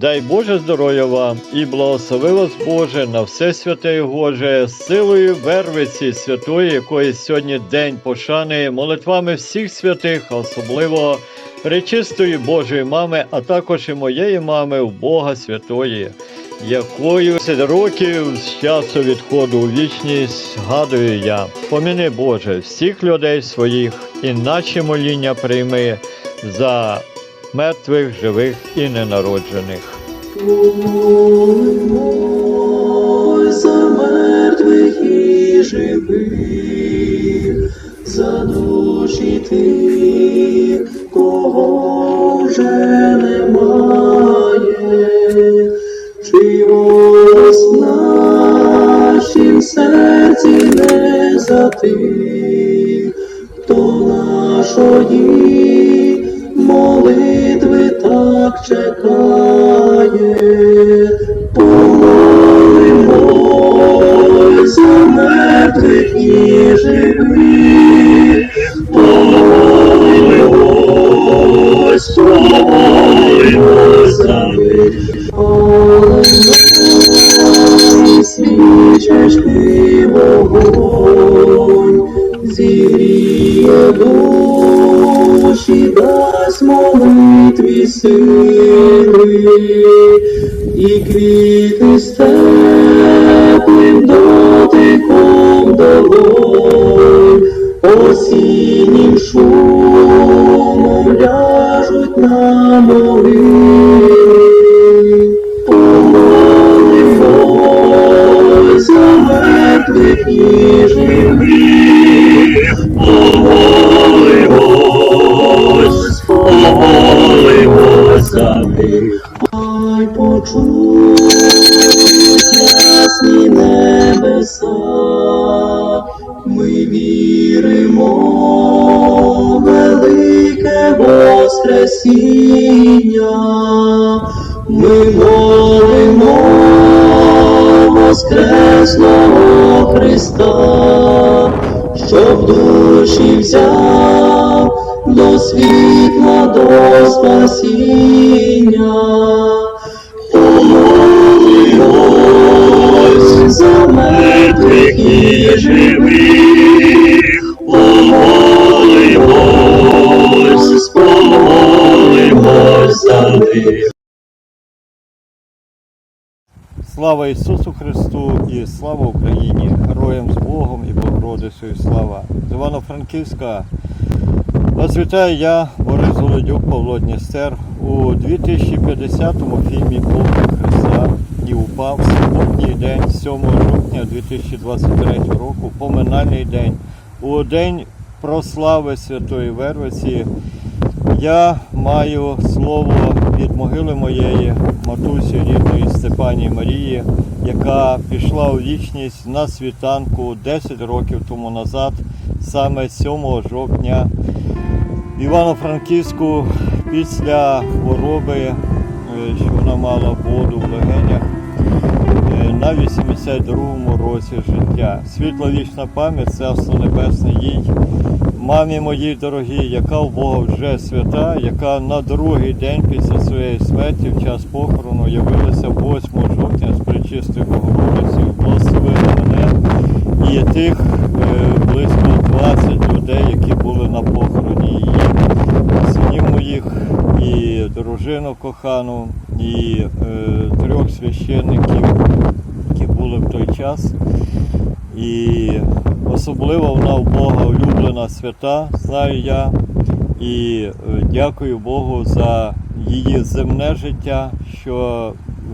Дай Боже здоров'я вам і благослови вас Боже на все святе і Боже, силою вервиці святої, якої сьогодні день пошани, молитвами всіх святих, особливо пречистої Божої мами, а також і моєї мами, в Бога Святої, якою 10 років з часу відходу у вічність згадую я. Поміни Боже всіх людей своїх і наші моління прийми за мертвих, живих і ненароджених. За мертвих і живих, за душі тих, кого вже немає, чимось в нашім серці не затих, хто нашої молитви так чекає, помолимось за мертвих і живих, помолимось, помолимось за них. Молимось, свічечки вогонь, зігріє душі, дасть sirve y grita está, de con dolor. Слава Ісусу Христу і слава Україні! Героям з Богом і Богородицею слава! З Івано-Франківська вас вітаю я, Борис Голодюк, Павло Дністер у 2050-му фільмі Полк Христа і упав суботній день 7 жовтня 2023 року, поминальний день. У день прослави Святої Вервиці я маю слово від могили моєї матусі рідної Степанії Марії, яка пішла у вічність на світанку 10 років тому назад, саме 7 жовтня в Івано-Франківську після хвороби, е, що вона мала воду в легенях на 82-му році життя. Світла вічна пам'ять, царство небесне їй, мамі моїй дорогій, яка у Бога вже свята, яка на другий день після своєї смерті, в час похорону, явилася 8 жовтня з пречистою Богородицею, благословила мене і тих е, близько 20 людей, які були на похороні її, синів моїх, і дружину кохану, і е, трьох священників, які були в той час. І особливо вона у Бога улюблена свята, знаю я. І е, дякую Богу за її земне життя, що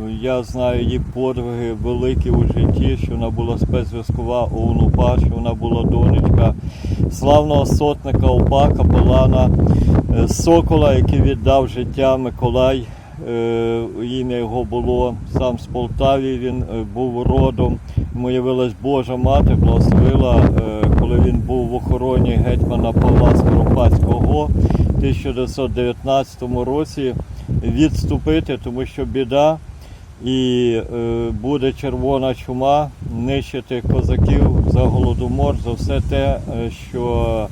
е, я знаю її подвиги великі у житті, що вона була спецзв'язкова ОУН УПА, що вона була донечка славного сотника УПА, капелана Сокола, який віддав життя Миколай. Е, Ім'я його було сам з Полтаві, він е, був родом. Йому Божа мати, благословила, е, коли він був в охороні гетьмана Павла Скоропадського в 1919 році відступити, тому що біда і е, буде червона чума нищити козаків за голодомор, за все те, е, що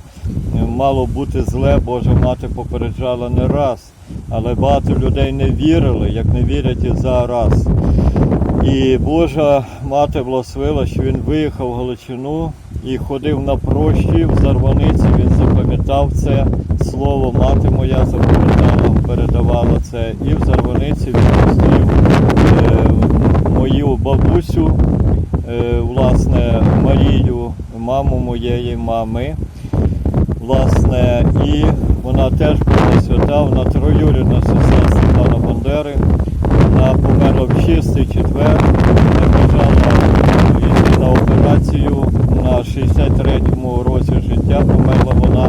мало бути зле, Божа мати попереджала не раз. Але багато людей не вірили, як не вірять і зараз. І Божа мати благословила, що він виїхав в Галичину і ходив на прощі в Зарваниці. Він запам'ятав це слово. Мати моя запам'ятала, передавала це. І в Зарваниці він зустрів е, мою бабусю, е, власне, Марію, маму моєї мами. Власне, і вона теж була свята, вона троюрідна сестра Степана Бандери. Вона померла в чистий четвер, не на операцію на 63-му році життя. Померла вона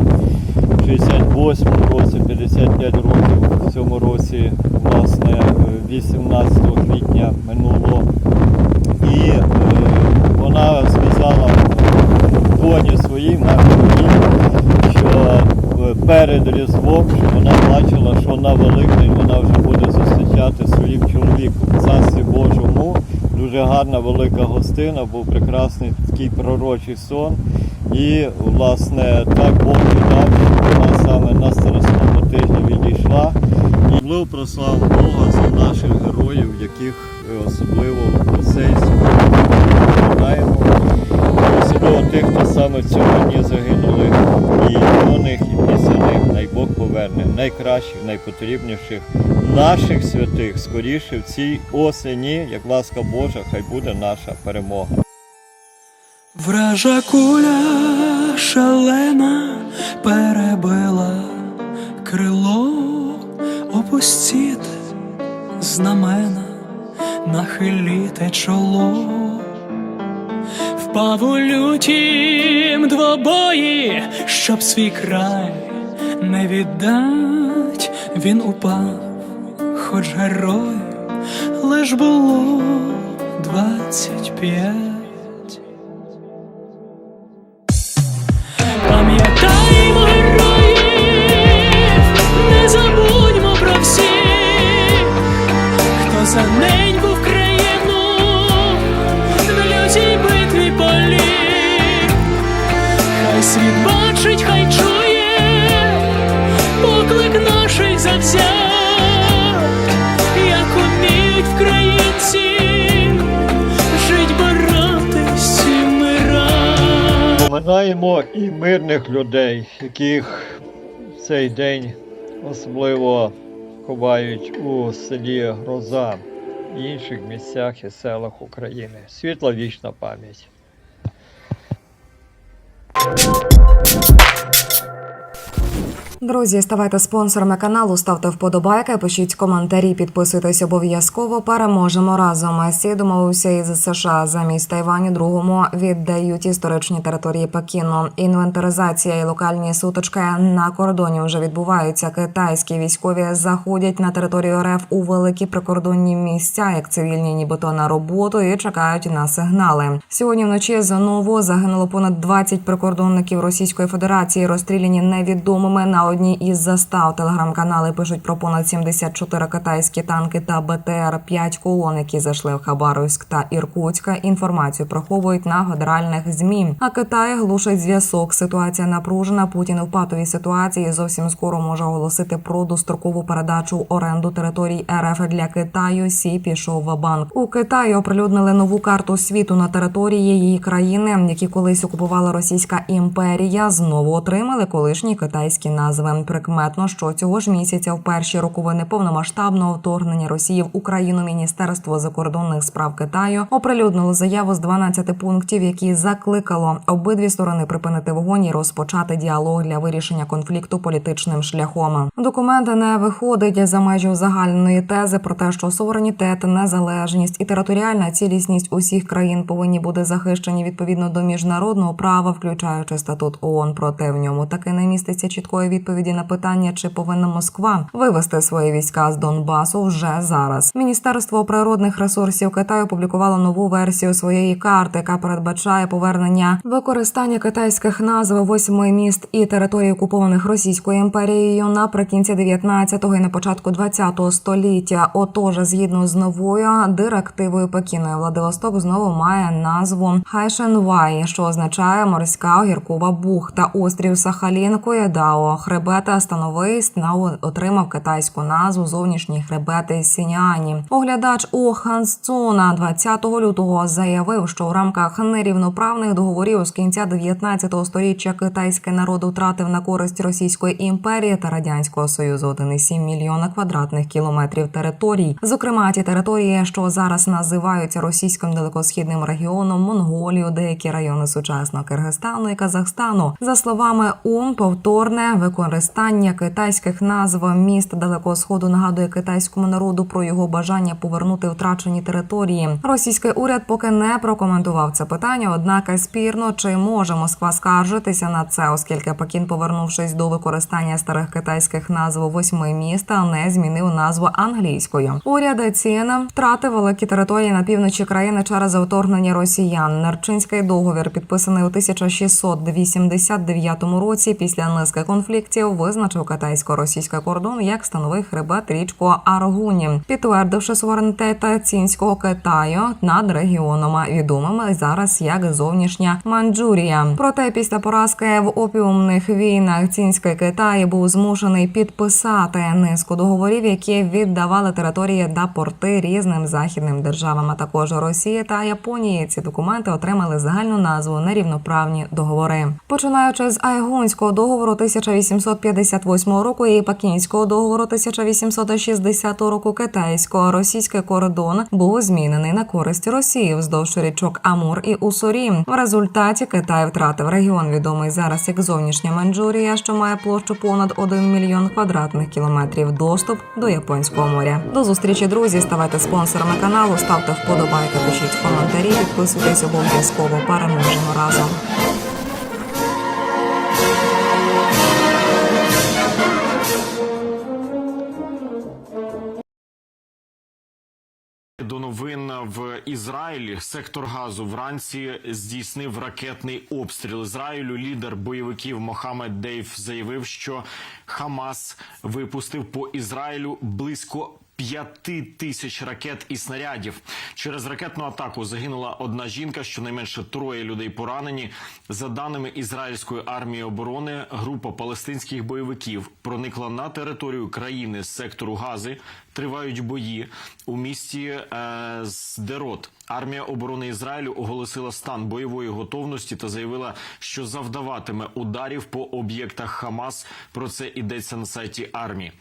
в 68-му році, 55 років в цьому році, власне, 18 квітня минуло. І е, вона сказала доні своїй, мамі е, перед Різдвом, що вона бачила, що на Великдень вона вже буде зустрічати своїм чоловіком. Царстві Божому дуже гарна велика гостина, був прекрасний такий пророчий сон. І, власне, так Бог дав, що вона саме на старосному тижні відійшла. І особливо прослав Бога за наших героїв, яких е, особливо в цей пам'ятаємо. Особливо тих, хто саме цьому загинули, і юних, і пісяних, най Бог поверне найкращих, найпотрібніших наших святих скоріше в цій осені, як ласка Божа, хай буде наша перемога. Вража куля шалена перебила крило, опустіть знамена, нахиліте чоло. Впав у лютім двобої, щоб свій край не віддать, він упав, хоч герой, лиш було двадцять п'ять. Вмирать. І мирних людей, яких в цей день особливо ховають у селі Гроза і інших місцях і селах України. Світла вічна пам'ять. Друзі, ставайте спонсорами каналу, ставте вподобайки, пишіть коментарі, підписуйтесь обов'язково. Переможемо разом. Сі домовився із США замість Тайваню другому віддають історичні території Пекіну. Інвентаризація і локальні сутички на кордоні вже відбуваються. Китайські військові заходять на територію РФ у великі прикордонні місця, як цивільні, нібито на роботу, і чекають на сигнали. Сьогодні вночі знову загинуло понад 20 прикордонників Російської Федерації, розстріляні невідомими на одній із застав. Телеграм-канали пишуть про понад 74 китайські танки та БТР, 5 колон, які зайшли в Хабаровськ та Іркутська. Інформацію приховують на федеральних змі. А Китай глушить зв'язок. Ситуація напружена. Путін у патовій ситуації зовсім скоро може оголосити про дострокову передачу оренду територій РФ для Китаю. Сі пішов в банк. У Китаї оприлюднили нову карту світу на території її країни, які колись окупувала Російська імперія. Знову отримали колишні китайські назви. Прикметно, що цього ж місяця, в перші роковини повномасштабного вторгнення Росії в Україну, Міністерство закордонних справ Китаю оприлюднило заяву з 12 пунктів, які закликало обидві сторони припинити вогонь і розпочати діалог для вирішення конфлікту політичним шляхом. Документ не виходить за межі узагальненої тези про те, що суверенітет, незалежність і територіальна цілісність усіх країн повинні бути захищені відповідно до міжнародного права, включаючи статут ООН. Проте в ньому таки не міститься чіткої відповіді відповіді на питання, чи повинна Москва вивести свої війська з Донбасу вже зараз. Міністерство природних ресурсів Китаю опублікувало нову версію своєї карти, яка передбачає повернення використання китайських назв восьми міст і територій, окупованих Російською імперією наприкінці 19-го і на початку 20-го століття. Отож, згідно з новою директивою Пекіну, Владивосток знову має назву Хайшенвай, що означає морська огіркова бухта. Острів Сахалін, Коєдао, хребета Становий Снау отримав китайську назву зовнішні хребети Сіняні. Оглядач У Хансцуна 20 лютого заявив, що у рамках нерівноправних договорів з кінця 19 століття китайський народ втратив на користь Російської імперії та радянського союзу 1,7 мільйона квадратних кілометрів територій. Зокрема, ті території, що зараз називаються російським далекосхідним регіоном, Монголію, деякі райони сучасного Киргизстану і Казахстану. За словами УН, повторне використання китайських назв міст Далекого Сходу нагадує китайському народу про його бажання повернути втрачені території. Російський уряд поки не прокоментував це питання, однак спірно чи може Москва скаржитися на це, оскільки Пекін, повернувшись до використання старих китайських назв восьми міста, не змінив назву англійською. Уряд Цієна втратив великі території на півночі країни через вторгнення росіян. Нарчинський договір, підписаний у 1689 році, після низки конфліктів, визначив китайсько-російський кордон як становий хребет річку Аргуні, підтвердивши суверенітет цінського Китаю над регіоном, відомим зараз як зовнішня Манчжурія. Проте після поразки в опіумних війнах цінський Китай був змушений підписати низку договорів, які віддавали території та порти різним західним державам, а також Росії та Японії. Ці документи отримали загальну назву нерівноправні договори. Починаючи з Айгунського договору 1858 року і Пекінського договору 1860 року, китайсько-російський кордон був змінений на користь Росії вздовж річок Амур і Усурі. В результаті Китай втратив регіон, відомий зараз як зовнішня Манчжурія, що має площу понад 1 мільйон квадратних кілометрів. Доступ до Японського моря. До зустрічі, друзі. Ставайте спонсорами каналу, ставте вподобайки, пишіть коментарі, підписуйтесь обов'язково. Переможемо разом. До новин в Ізраїлі сектор газу вранці здійснив ракетний обстріл Ізраїлю. Лідер бойовиків Мохамед Дейв заявив, що Хамас випустив по Ізраїлю близько. П'яти тисяч ракет і снарядів через ракетну атаку загинула одна жінка. Щонайменше троє людей поранені. За даними ізраїльської армії оборони, група палестинських бойовиків проникла на територію країни з сектору Гази. Тривають бої у місті е, Сдерот. Армія оборони Ізраїлю оголосила стан бойової готовності та заявила, що завдаватиме ударів по об'єктах Хамас. Про це йдеться на сайті армії.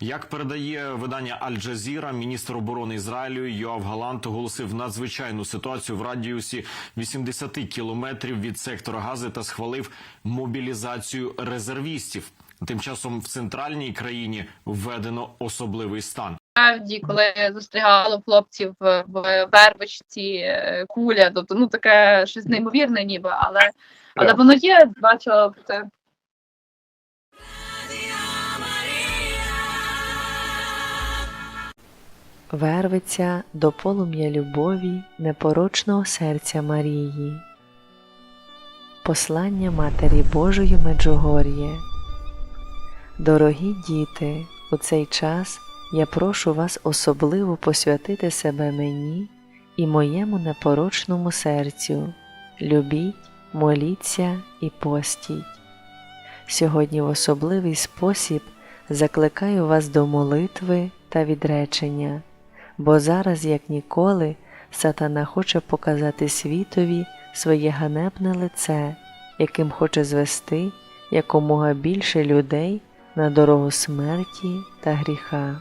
Як передає видання Аль-Джазіра, міністр оборони Ізраїлю Йоав Галант оголосив надзвичайну ситуацію в радіусі 80 кілометрів від сектора Гази та схвалив мобілізацію резервістів. Тим часом в центральній країні введено особливий стан. Справді, коли зустрігало хлопців в вербочці е, куля, тобто ну таке щось неймовірне, ніби, але, але воно є, бачила про це. верветься до полум'я любові непорочного серця Марії. Послання Матері Божої Меджугор'є Дорогі діти, у цей час я прошу вас особливо посвятити себе мені і моєму непорочному серцю. Любіть, моліться і постіть. Сьогодні в особливий спосіб закликаю вас до молитви та відречення, бо зараз, як ніколи, сатана хоче показати світові своє ганебне лице, яким хоче звести якомога більше людей на дорогу смерті та гріха.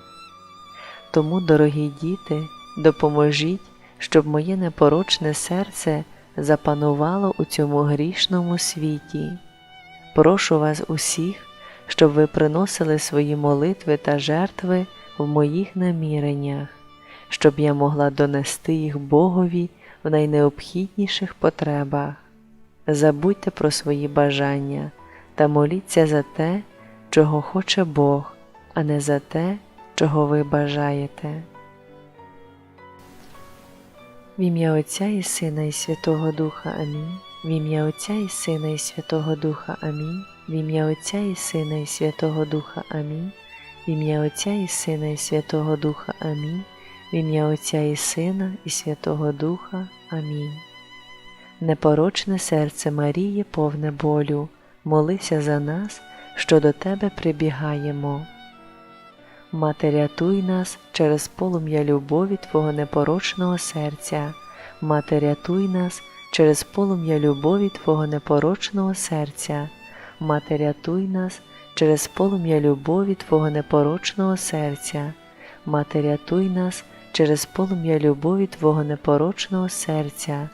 Тому, дорогі діти, допоможіть, щоб моє непорочне серце запанувало у цьому грішному світі. Прошу вас усіх, щоб ви приносили свої молитви та жертви в моїх наміреннях, щоб я могла донести їх Богові в найнеобхідніших потребах. Забудьте про свої бажання та моліться за те, чого хоче Бог, а не за те, чого ви бажаєте. В ім'я Отця і Сина і Святого Духа Амінь. В ім'я Отця і Сина і Святого Духа Амінь. В ім'я Отця і Сина і Святого Духа Амінь. В ім'я Отця і Сина і Святого Духа Амінь. В ім'я Отця і Сина і Святого Духа. Амінь. Непорочне серце Марії, повне болю, молися за нас, що до Тебе прибігаємо. Мати, рятуй нас через полум'я любові Твого непорочного серця. Мати, рятуй нас через полум'я любові Твого непорочного серця. Мати, рятуй нас через полум'я любові Твого непорочного серця. Мати, рятуй нас через полум'я любові Твого непорочного серця.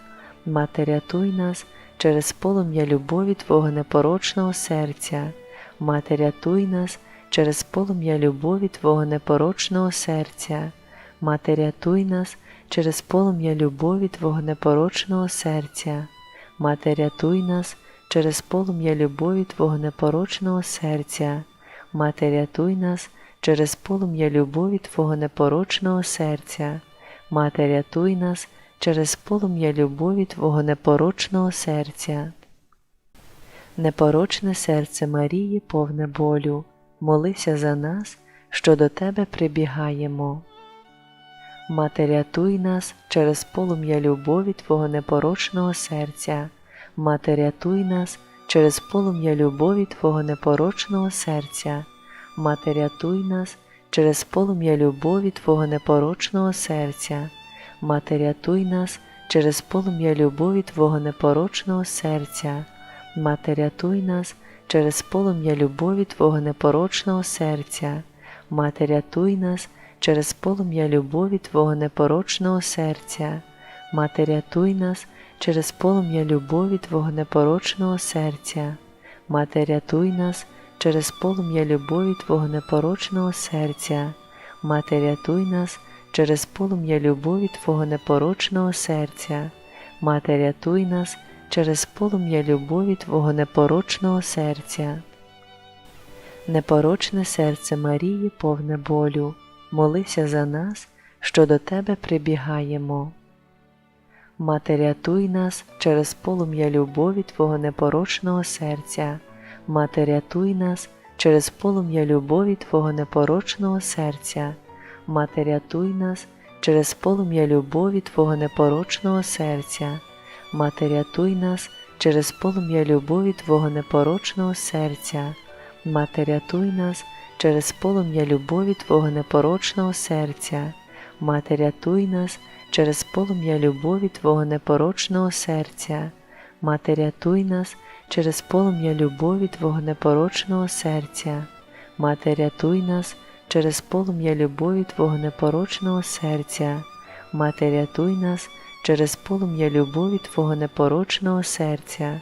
Мати, рятуй нас через полум'я любові Твого непорочного серця. Мати, рятуй нас через полум'я любові Твого непорочного серця. Мати, рятуй нас через полум'я любові Твого непорочного серця. Мати, рятуй нас через полум'я любові Твого непорочного серця. Мати, рятуй нас через полум'я любові Твого непорочного серця. Мати, рятуй нас через полум'я любові Твого непорочного серця. Непорочне серце Марії, повне болю, молися за нас, що до Тебе прибігаємо. Мати, рятуй нас через полум'я любові Твого непорочного серця. Мати, рятуй нас через полум'я любові Твого непорочного серця. Мати, рятуй нас через полум'я любові Твого непорочного серця. Мати, рятуй нас через полум'я любові Твого непорочного серця. Мати, рятуй нас через полум'я любові Твого непорочного серця. Мати, рятуй нас через полум'я любові Твого непорочного серця. Мати, рятуй нас через полум'я любові Твого непорочного серця. Мати, рятуй нас через полум'я любові Твого непорочного серця. Мати, рятуй нас через полум'я любові Твого непорочного серця. Мати, рятуй нас через полум'я любові Твого непорочного серця. Непорочне серце Марії, повне болю, молися за нас, що до Тебе прибігаємо. Мати, рятуй нас через полум'я любові Твого непорочного серця. Мати, рятуй нас через полум'я любові Твого непорочного серця. Мати, рятуй нас через полум'я любові Твого непорочного серця. Мати, рятуй нас через полум'я любові Твого непорочного серця. Мати, рятуй нас через полум'я любові Твого непорочного серця. Мати, рятуй нас через полум'я любові Твого непорочного серця. Мати, рятуй нас через полум'я любові Твого непорочного серця. Мати, рятуй нас через полум'я любові Твого непорочного серця. Мати, рятуй нас через полум'я любові Твого непорочного серця.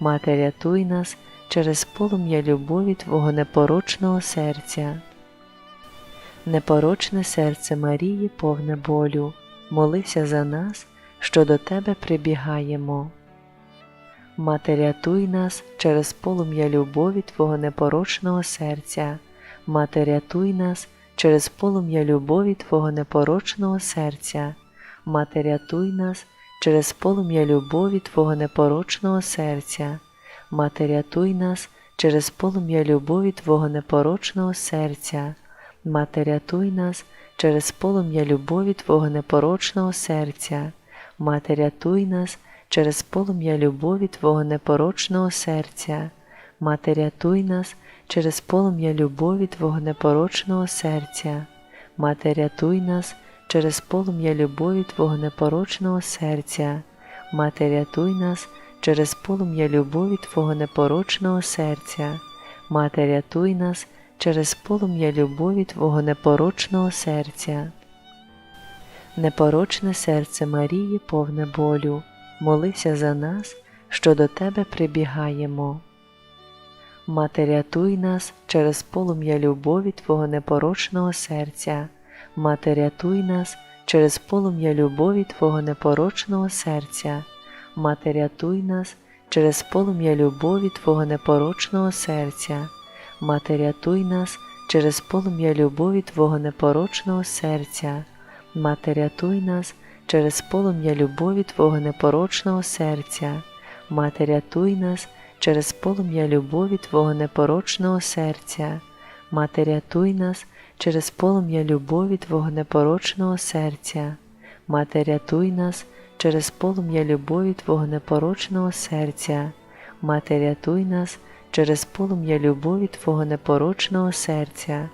Мати, рятуй нас через полум'я любові Твого непорочного серця. Непорочне серце Марії, повне болю, молися за нас, що до Тебе прибігаємо. Мати, рятуй нас через полум'я любові Твого непорочного серця. Мати, рятуй нас через полум'я любові Твого непорочного серця. Мати, рятуй нас через полум'я любові Твого непорочного серця. Мати, рятуй нас через полум'я любові Твого непорочного серця. Мати, рятуй нас через полум'я любові Твого непорочного серця. Мати, рятуй нас через полум'я любові Твого непорочного серця. Мати, рятуй нас через полум'я любові Твого непорочного серця. Мати, рятуй нас через полум'я любові Твого непорочного серця. Мати, рятуй нас через полум'я любові Твого непорочного серця. Мати, рятуй нас через полум'я любові Твого непорочного серця. Непорочне серце Марії, повне болю, молися за нас, що до Тебе прибігаємо. Мати, рятуй нас через полум'я любові Твого непорочного серця. Мати, рятуй нас через полум'я любові Твого непорочного серця. Мати, рятуй нас через полум'я любові Твого непорочного серця. Мати, рятуй нас через полум'я любові Твого непорочного серця. Мати, рятуй нас через полум'я любові Твого непорочного серця. Мати, рятуй нас через полум'я любові Твого непорочного серця. Мати, рятуй нас через полум'я любові Твого непорочного серця. Мати, рятуй нас через полум'я любові Твого непорочного серця. Мати, рятуй нас через полум'я любові Твого непорочного серця.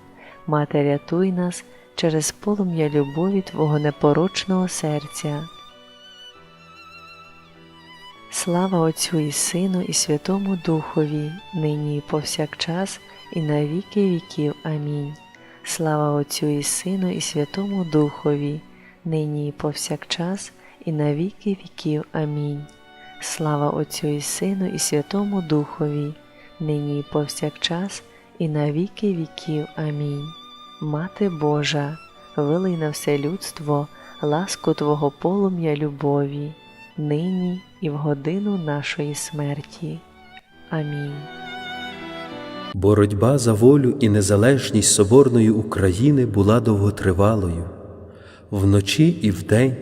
Мати, рятуй нас через полум'я любові Твого непорочного серця. Слава Отцю і Сину, і Святому Духові, нині і повсякчас, і на віки віків. Амінь. Слава Отцю і Сину, і Святому Духові, нині і повсякчас, і на віки віків. Амінь. Слава Отцю і Сину, і Святому Духові, нині і повсякчас, і на віки віків. Амінь. Мати Божа, вилий на все людство ласку Твого полум'я любові, нині і в годину нашої смерті. Амінь. Боротьба за волю і незалежність Соборної України була довготривалою. Вночі і вдень,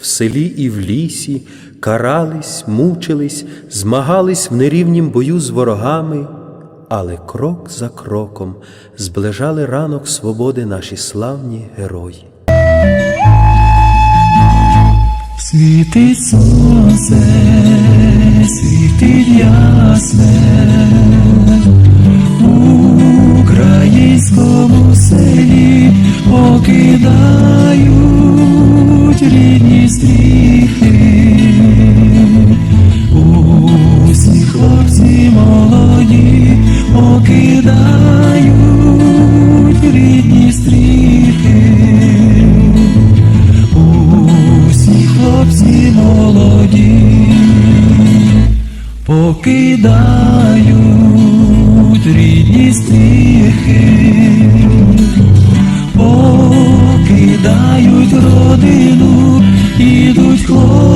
в селі і в лісі карались, мучились, змагались в нерівнім бою з ворогами, але крок за кроком зближали ранок свободи наші славні герої. Світить сонце, світить ясне українському селі покидають рідні стріхи. Усі хлопці молоді покидають рідні стріхи. Усі хлопці молоді покидають рідні стріхи, покидають родину, ідуть хлопці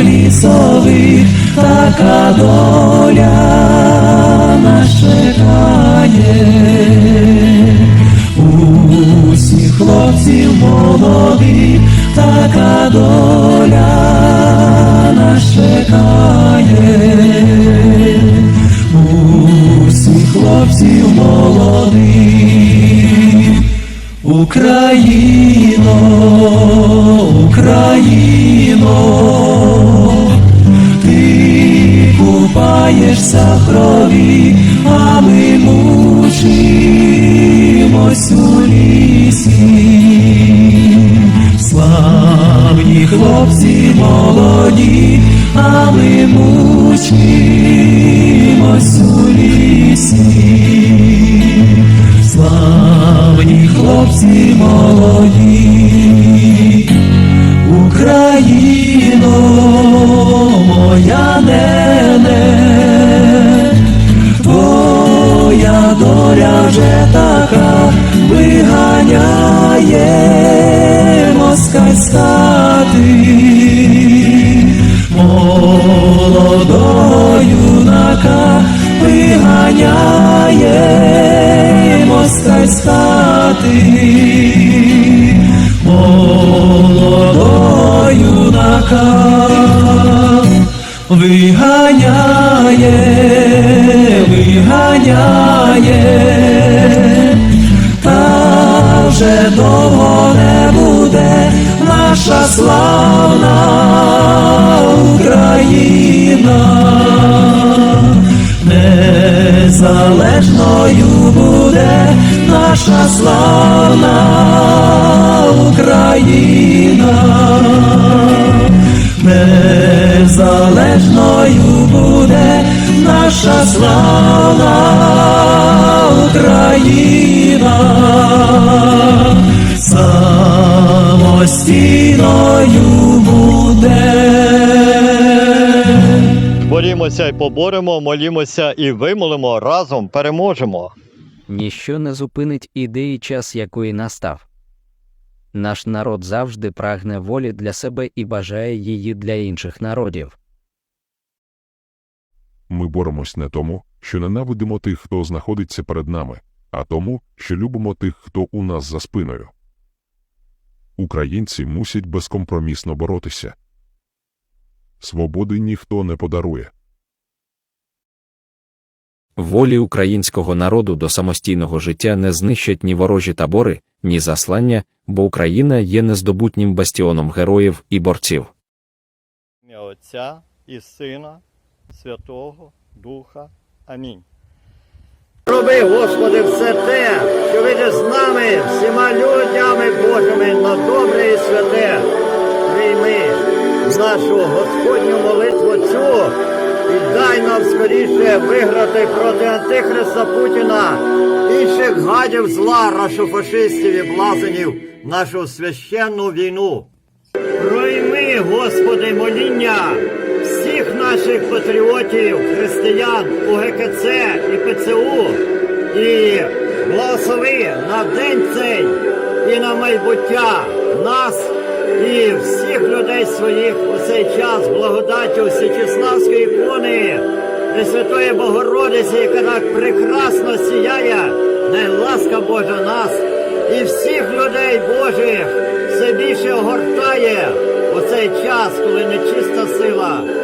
лісових така доля нас чекає. Усі хлопців молодих, така доля нас чекає. Усіх хлопців молодих, Україно, Україно, ти купаєшся в крові, а ми мучимось у лісі. Славні хлопці молоді, а ми мучимось у лісі. Хлопці наша славна Україна, самостійною буде. Борімося і поборемо, молімося і вимолимо, разом переможемо. Ніщо не зупинить ідеї час, якої настав. Наш народ завжди прагне волі для себе і бажає її для інших народів. Ми боремось не тому, що ненавидимо тих, хто знаходиться перед нами, а тому, що любимо тих, хто у нас за спиною. Українці мусять безкомпромісно боротися. Свободи ніхто не подарує. Волі українського народу до самостійного життя не знищать ні ворожі табори, ні заслання, бо Україна є нездобутнім бастіоном героїв і борців. Отця і Сина, Святого Духа. Амінь. Роби, Господи, все те, що видиш з нами, всіма людями Божими на добре і святе. Прийми нашу Господню молитву цю і дай нам скоріше виграти проти Антихриста Путіна, інших гадів зла, рашофашистів і блазенів нашу священну війну. Пройми, Господи, моління наших патріотів, християн, УГКЦ і ПЦУ, і благослови на день цей і на майбуття нас і всіх людей своїх у цей час благодаттю Січеславської ікони, Пресвятої Богородиці, яка так прекрасно сіяє, най ласка Божа нас і всіх людей Божих все більше огортає у цей час, коли нечиста сила.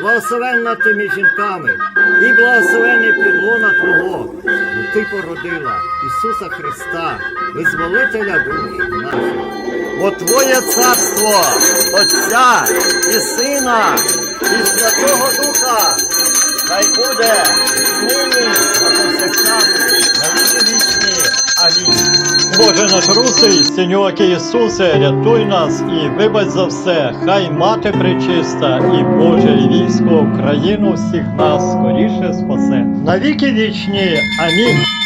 благословенна ти між жінками, і благословений підлона Твого, бо ти породила Ісуса Христа, визволителя душ наших. Бо Твоє царство, Отця і Сина, і Святого Духа, хай буде нині на повсякчас, на віки. Боже наш русий, Синьоки Ісусе, рятуй нас і вибач за все, хай мати пречиста і Боже і військо Україну всіх нас скоріше спасе. На віки вічні. Амінь.